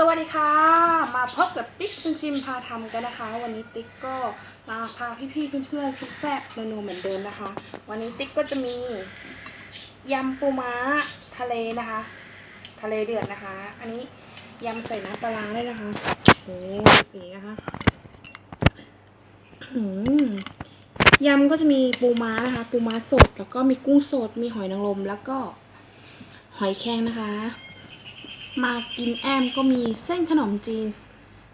สวัสดีค่ะ มาพบกับติ๊กชิมชิมพาทำกันนะคะ วันนี้ติ๊กก็มาพาพี่ๆเพื่อนๆซุปแซ่บเมนูเหมือนเดิมนะคะ วันนี้ติ๊กก็จะมียำปูม้าทะเลนะคะ ทะเลเดือดนะคะ อันนี้ยำใส่น้ำปลาร้าด้วยนะคะโอ้สีนะคะยำก็จะมีปูม้านะคะ ปูม้าสดแล้วก็มีกุ้งสดมีหอยนางรมแล้วก็หอยแครงนะคะ มากินแอมก็มีเส้นขนมจีน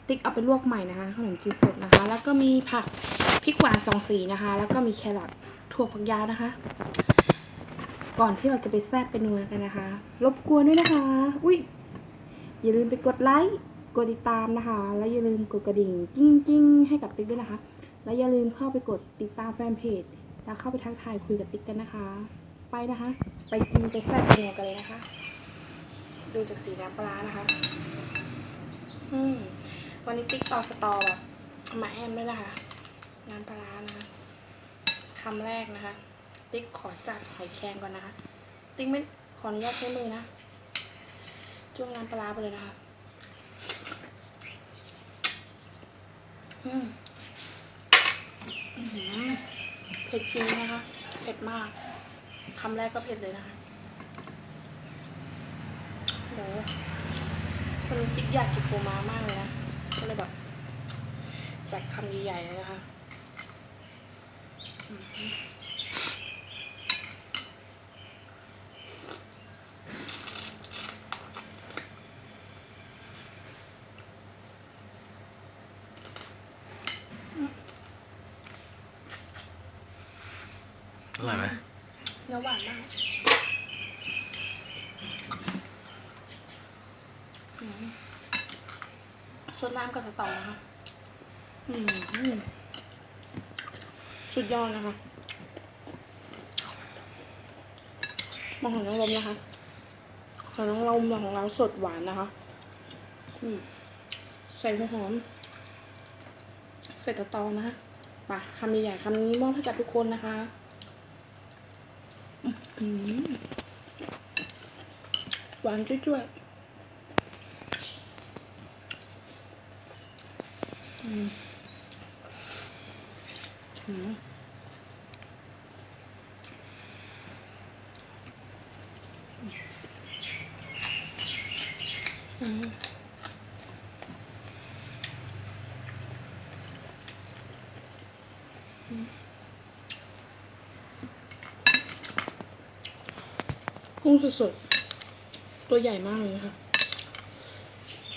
ติ๊กเอาไปลวกใหม่นะคะ ขนมจีนสดนะคะ แล้วก็มีผักพริกหวานสองสีนะคะ แล้วก็มีแครอทถั่วฝักยาวนะคะ ก่อนที่เราจะไปแซ่บไปนัวกันนะคะ รบกวนด้วยนะคะ อุ้ยอย่าลืมไปกดไลค์กดติดตามนะคะ แล้วอย่าลืมกดกระดิ่งกิ้งกิ้งให้กับติ๊กด้วยนะคะ แล้วอย่าลืมเข้าไปกดติดตามแฟนเพจ แล้วเข้าไปทักทายคุยกับติ๊กกันนะคะ ไปนะคะ ไปกินไปแซ่บไปนัวกันเลยนะคะ ดูจากสีน้ำปลานะคะ อืม วันนี้ติ๊กต่อสตอแบบมาแอมด้วยนะคะ น้ำปลานะคะคำแรกนะคะ ติ๊กขอจัดหอยแครงก่อนนะคะ ติ๊กไม่ขออนุญาตใช้มือนะจ้วงน้ำปลาร้าไปเลยนะคะ อืมเผ็ดจริงนะคะ เผ็ดมาก คำแรกก็เผ็ดเลยนะคะ โหคนนี้ติ๊กอยากกินปูม้ามากเลยนะ ก็เลยแบบจัดคำใหญ่ๆเลยนะคะอืมอร่อยไหมเนื้อหวานมากอืมซ ดน้ำกับสตอนะคะอืมอืมสุดยอดนะคะมาของน้องลมนะคะของน้องลมของเราสดหวานนะคะ อืมใส่หัวหอม ใส่ตะตอนะคะไปคำใหญ่ๆคำนี้มอบให้กับทุกคนนะคะอืมหวานจุ้ยๆอืมอืมอืม กุ้งสดๆตัวใหญ่มากเลยนะคะ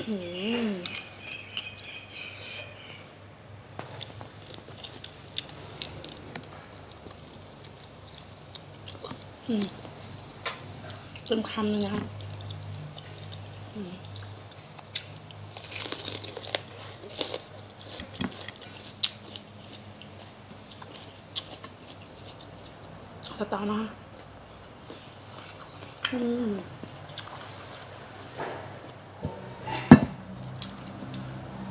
อืม เต็มคำเลยนะคะอืมสตอนะคะอืม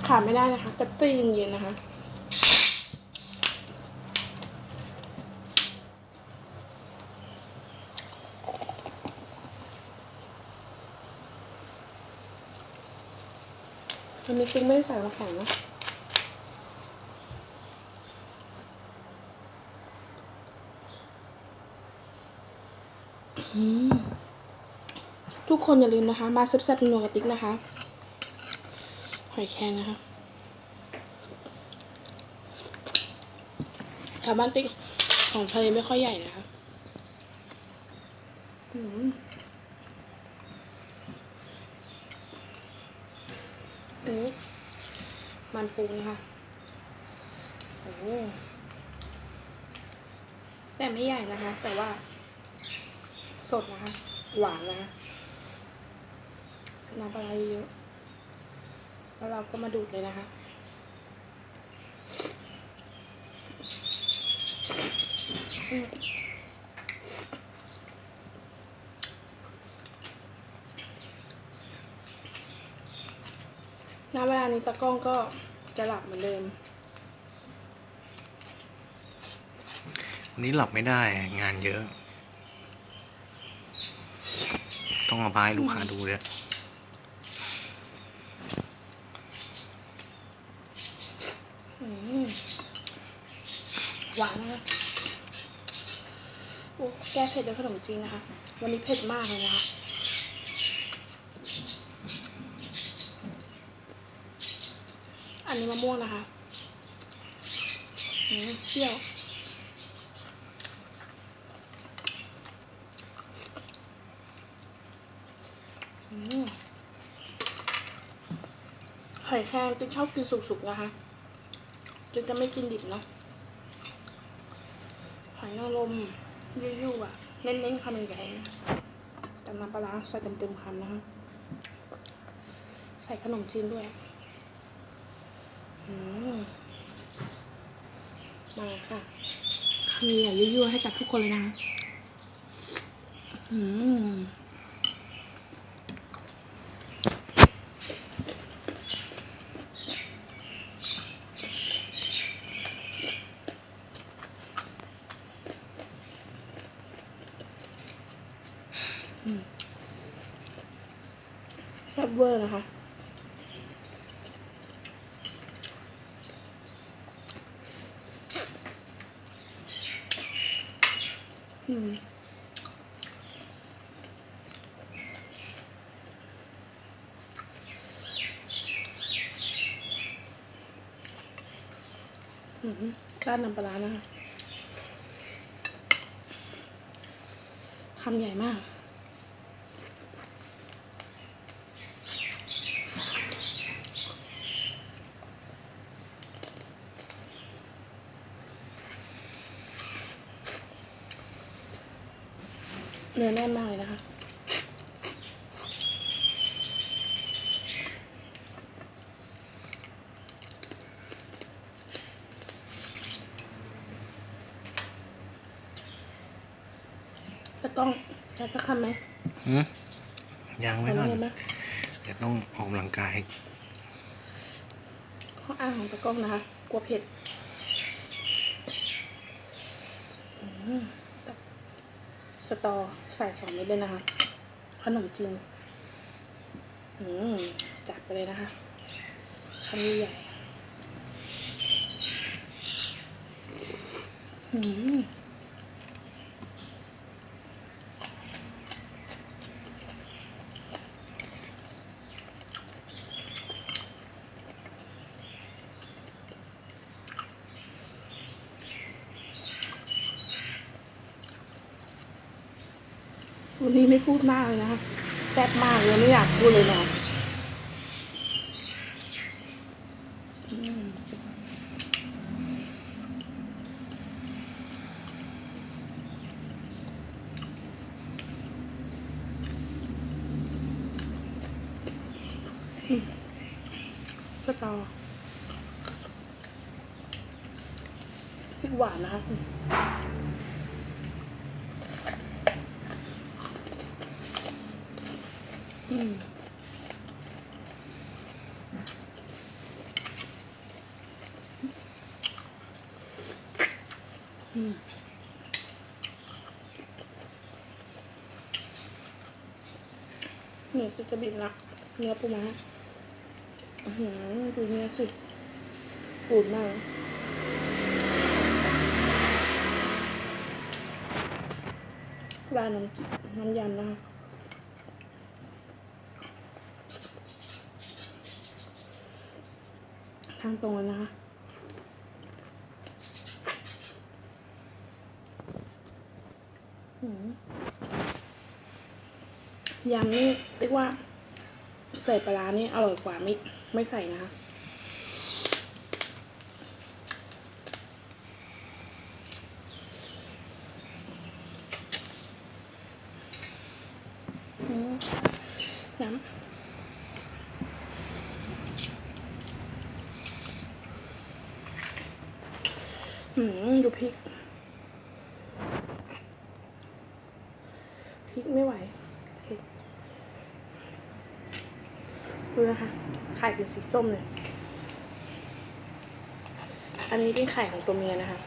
ขาดไม่ได้นะคะเป๊ปซี่เย็นๆนะคะ มันมีติ๊กไม่ได้ใส่มาแข็งนะทุกคนอย่าลืมนะคะ มาแซ่บนัวกับติ๊กนะคะ หอยแครงนะคะแถวบ้านติ๊กของทะเลไม่ค่อยใหญ่นะคะ อืมอันนี้มัน ปูนะคะโอ้แต่ไม่ใหญ่นะคะ แต่ว่า สดนะคะ หวานนะคะน้ำปลาร้าเยอะ แล้วเราก็มาดูดเลยนะคะอืมณเวลานี้ตะกล้องก็ จะหลับเหมือนเดิมนี้หลับไม่ได้งานเยอะ ต้องอาไปใลูกค้าดูเลยอืหวานนะโอ้แก้เผ็ดด้วยขนมจีนนะคะ วันนี้เผ็ดมากเลยนะคะ นนี้มะม่วงนะคะเปรี้ยวอืมหอยแครงจะชอบกินสุกๆนะคะจะจะไม่กินดิบเนาะหอยนางรมยุ่ยๆอะ เน้นๆคำใหญ่ๆแต่น้ำปลาใส่เต็มๆคำนะคะ ใส่ขนมจีนด้วย มาค่ะคำใหญ่ๆยั่วๆให้กับทุกคนเลยนะคะอืม แซ่บเวอร์นะคะ อืม อืม ร้านน้ำปลาร้านะคะคำใหญ่มาก เนื้อแน่นมากเลยนะคะตะกล้องจะจะคำไหมหืมยังไม่เอาก่อนเงินไหมเดี๋ยวต้องออกกำลังกาย ข้ออ้างของตะกล้องนะคะ กลัวเผ็ดอืม สตอใส่สองเม็ดเลยนะคะ ขนมจีนอืมจัดไปเลยนะคะคำใหญ่อืม วันนี้ไม่พูดมากเลยนะคะแซ่บมากเลยไม่อยากพูดเลยเนาะอืมอืมสตอพริกหวานนะคะ อืมอืมอืมเนี่ยจะจะบินละเนื้อปูม้าอือหือดูเนื้อสิปูดมากร้านน้ำน้ำยำนะคะ ทางตรงเลยนะคะยำนี่เรียกว่า ใส่ปลาร้านี่อร่อยกว่าไม่ไม่ใส่นะคะอืมน้ำอืมดู พริก พริกไม่ไหวเผ็ดดูนะคะไข่เป็นสีส้มเลย อันนี้เป็นไข่ของตัวเมียนะคะ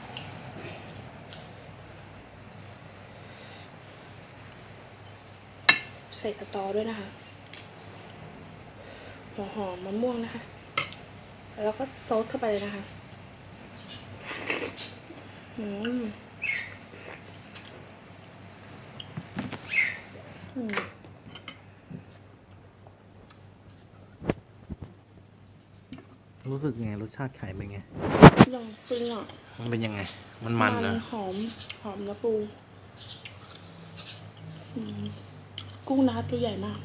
ใส่กระตอด้วยนะคะ หัวหอมมะม่วงนะคะ แล้วก็ซอสเข้าไปเลยนะคะ ออืมอืมรู้สึกไงรสชาติไข่เป็นไง ยังฟินอะมันเป็นยังไง มันมันนะหอม หอมนะปูอืมกุ้งนาตัวใหญ่มาก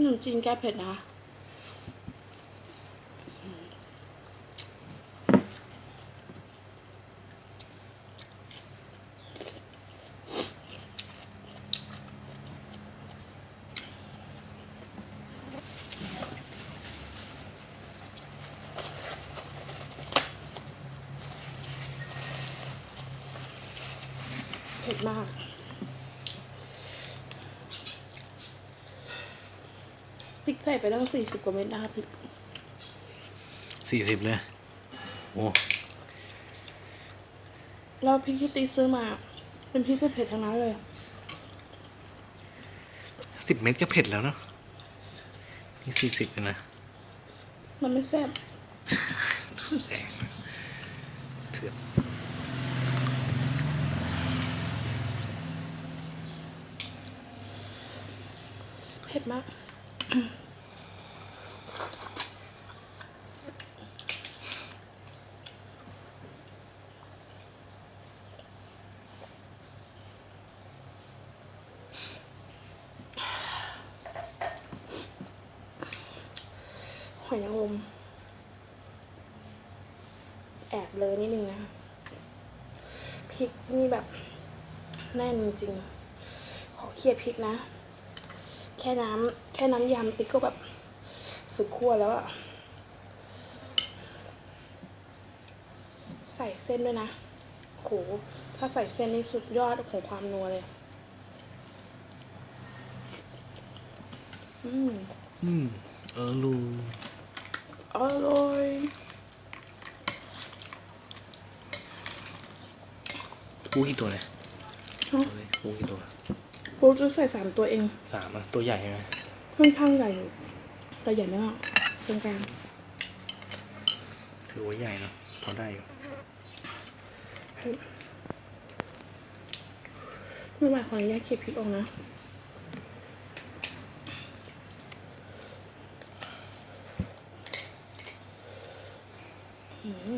ขนมจีนแก้เผ็ดนะคะ เผ็ดมาก พริกใส่ ไปตั้งสี่สิบกว่าเม็ดนะคะพริกสี่สิบเลย โอ้แล้วพริกที่ตีซื้อมา เป็นพริกเผ็ดๆทั้งนั้นเลยสิบเม็ดก็เผ็ดแล้วเนอะนี่สี่สิบเลยนะ มันไม่แซ่บแรงเถื่อนเผ็ดมาก หอยนางรมแอบเลยนิดนึงนะคะพริกนี่แบบแน่นจริง ขอเคลียร์พริกนะ แค่น้ำแค่น้ำยำติ๊กก็แบบสุดขั้วแล้วอะใส่เส้นด้วยนะโหถ้าใส่เส้นนี่สุดยอดของความนัวเลย อืม อืมเออรู อร่อยปูกี่ตัวเนี่ยฮะเอาเลยปูกี่ตัวปูจะใส่สามตัวเองสามอะตัวใหญ่ไหมค่อนข้างใหญ่อยู่แต่ใหญ่ไม่มากตรงกลางถือว่าใหญ่เนอะพอได้อยู่ไม่หมายขออนุญาตเก็บพริกออกนะ เ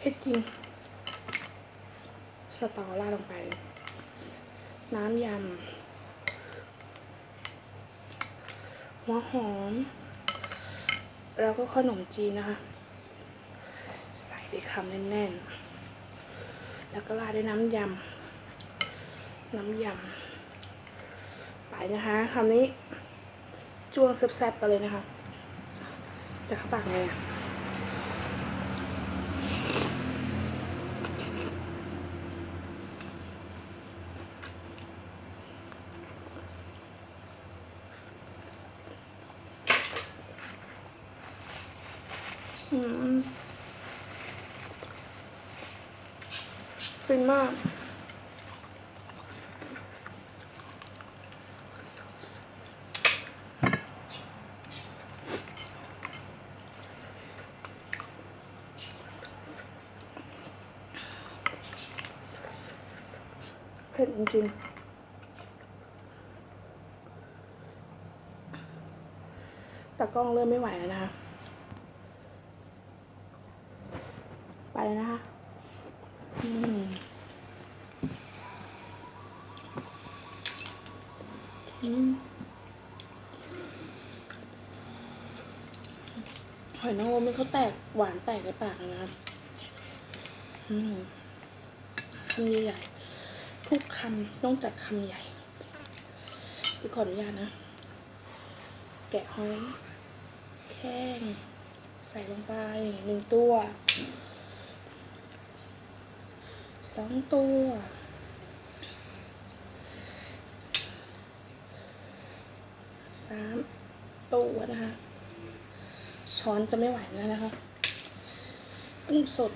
ผ็ดจริง สตอราดลงไป น้ำยำ หัวหอม แล้วก็ขนมจีนนะคะ ใส่ไปคำแน่นๆ แล้วก็ราดด้วยน้ำยำ น้ำยำ ไปนะคะคำนี้ จ้วงแซ่บๆกันเลยนะคะ จะเข้าปากไงอะอืมฟินมาก ริงๆแต่กล้องเริ่มไม่ไหวแล้วนะคะ ไปแล้วนะคะหอยนางรมมันเขาแตกหวานแตกในปากนะครับ อืมคำใหญ่ๆ ทุกคำต้องจัดคำใหญ่จะขออนุญาตนะ แกะหอยแข้งใส่ลงไปหนึ่งตัวสองตัวสามตัวนะคะ ช้อนจะไม่ไหวแล้วนะคะกุ้งสด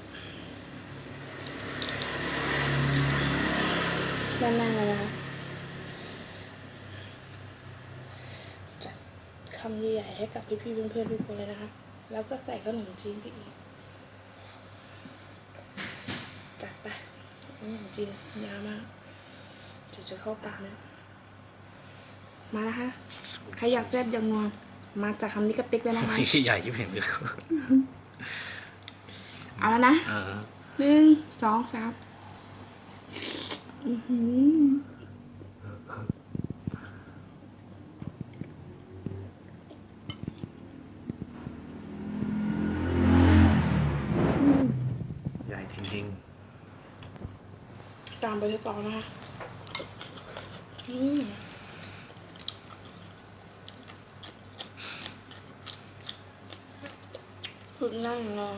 ด้านหน้าเลยนะคะจัดคำใหญ่ๆให้กับพี่ๆเพื่อนๆทุกคนเลยนะคะ แล้วก็ใส่ขนมจีนไปอีกจัดไปขนมจีนยาวมากเดี๋ยวจะเข้าปากเลยมานะคะใครอยากแซ่บอยากนัวมาจากคำนี้กับติ๊กเลยนะคะไม่ใหญ่ที่เห็นเลยเอาแล้วนะเออหนึ่งสองสามอื้อหือ ใหญ่จริงตามไปเลยต่อนะคะอืมสุดนั่งนะ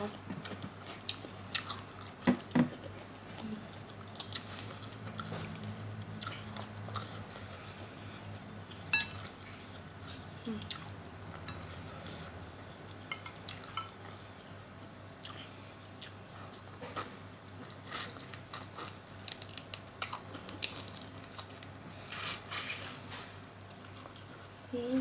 อืม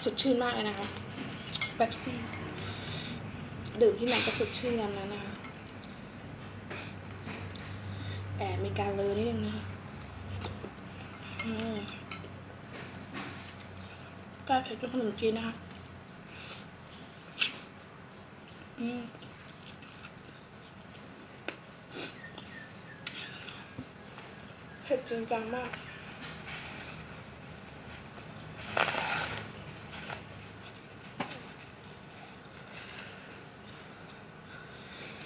ส ดชื่นมากเลยนะคะแบบซี่ ดื่มที่ไหนก็สดชื่นกันนั้นนะคะแอบมีการเลอนิดนึงนะคะกล้าเผ็ดด้วยขนมจีนนะคะอืมเผ็ดจริงจังมาก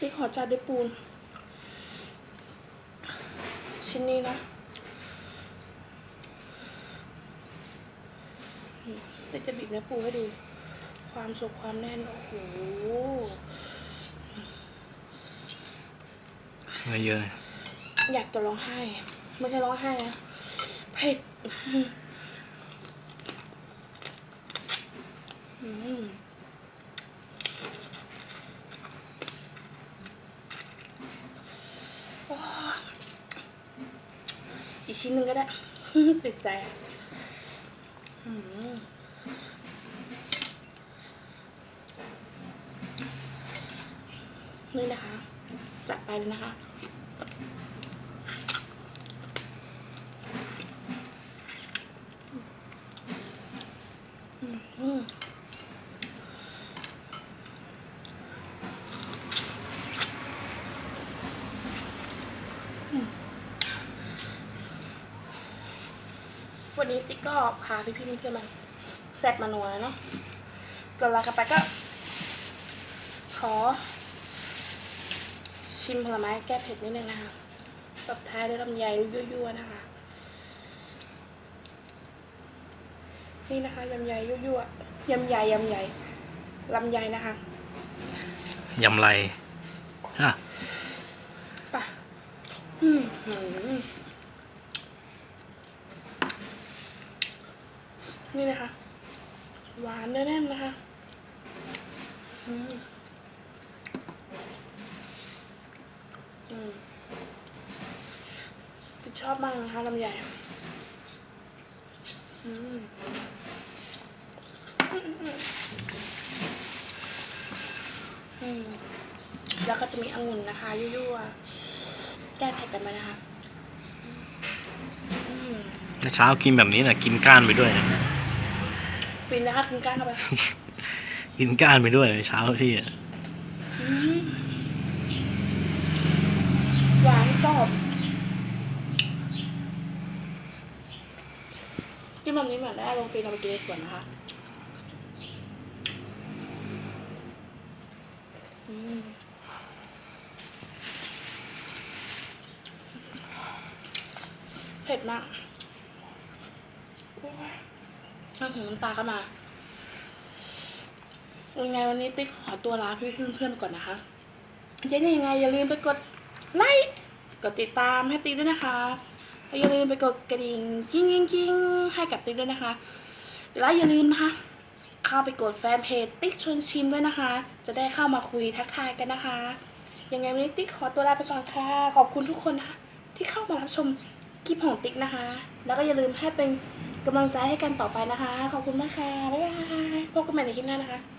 พี่ขอจัดด้วยปูน ชิ้นนี้นะอืมเดี๋ยวจะบีบเนื้อปูให้ดู ความสุกความแน่น โอ้โหๆเนื้อเยอะเลยอยากจะร้องไห้ ไม่ใช่ร้องไห้นะเผ็ดอืมโอ้อีกชิ้ นหนึ่งก็ได้ ติดใจอะอืมนี่นะคะ จัดไปเลยนะคะ อืมอืมวันนี้ติ๊กก็ พาพี่ๆเพื่อนๆมาแซ่บมานัวแล้วเนาะก่อนลากันไปก็ ขอ ชิมผลไม้แก้เผ็ดนิดนึงนะคะตบท้ายด้วยลำไยยั่วๆนะคะ นี่นะคะยำใหญ่ยั่วๆยำใหญ่ยำใหญ่ลำไยนะคะยำไรฮะไป่ะอืมหืม นี่นะคะ หวานแน่นๆนะคะอืมอืมชอบมากนะคะลำไยอืมอืมแล้วก็จะมีองุ่นนะคะยั่วๆแก้เผ็ดกันมานะคะ เช้ากินแบบนี้นะกินก้านไปด้วยนะ ฟินนะคะกินก้านเข้าไปกินก้านไปด้วยเช้าที่อะหวานกรอบกินมันนี้เหมือนได้ลงฟินเอาไปกินส่วนนะคะเผ็ดมาก น้ำตาก็มายังไงวันนี้ติ๊กขอตัวลาเพื่อนๆก่อนนะคะยังไงยังไงอย่าลืมไปกดไลค์กดติดตามให้ติ๊กด้วยนะคะแล้วอย่าลืมไปกดกระดิ่งกิ้งกิ้งกิ้งให้กับติ๊กด้วยนะคะแล้วอย่าลืมนะคะ เข้าไปกดแฟนเพจติ๊กชวนชิมด้วยนะคะ จะได้เข้ามาคุยทักทายกันนะคะ ยังไงวันนี้ติ๊กขอตัวลาไปก่อนค่ะ ขอบคุณทุกคนนะคะที่เข้ามารับชมคลิปของติ๊กนะคะ แล้วก็อย่าลืมให้เป็น กำลังใจให้กันต่อไปนะคะ ขอบคุณมากค่ะ บ๊ายบาย พบกันใหม่ในคลิปหน้านะคะ